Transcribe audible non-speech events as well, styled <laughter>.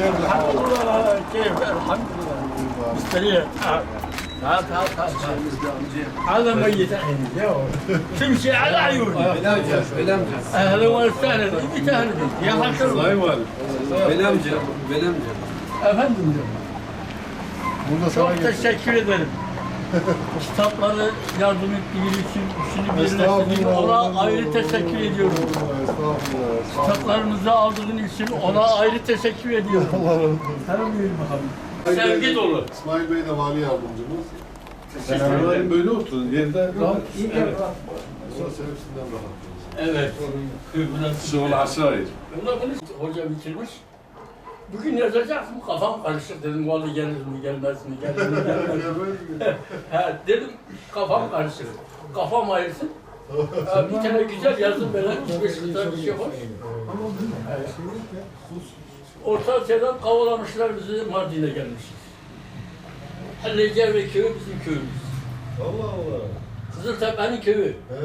Şehirde. Elhamdülillah. Keyif. Elhamdülillah. Müşteriye. تعال تعال تعال هذا ميت عيني تمشي على عيوني Veli amca, Veli amca. اهلا وسهلا انت اهلا يا حسن Veli amca, Veli amca. efendim diyorum. Burada sana Çok getir. teşekkür ederim. <laughs> Kitapları yardım ettiğiniz için, işini Estağfurullah. ona ayrı teşekkür ediyorum. Estağfurullah. Kitaplarınızı aldığın için ona ayrı teşekkür ediyorum. <laughs> Allah razı olsun. Sana buyurun bakalım. Sevgi dolu. İsmail Bey de vali yardımcımız. Sen böyle oturun yerden rahat. Evet. Sonra sebepsinden rahat. Evet. Şöyle aşağı bunu hoca bitirmiş. Bugün yazacaksın kafam karışık dedim vallahi gelir mi gelmez mi gelir mi <laughs> gelmez mi? <laughs> He, dedim kafam karışık. Kafam ayırsın. Ha, bir tane güzel yazdım böyle bir şey var. Evet. Orta Asya'dan kavalamışlar bizi Mardin'e gelmişiz. Hallecer ve köyü bizim köyümüz. Allah Allah. Kızıltepe'nin köyü.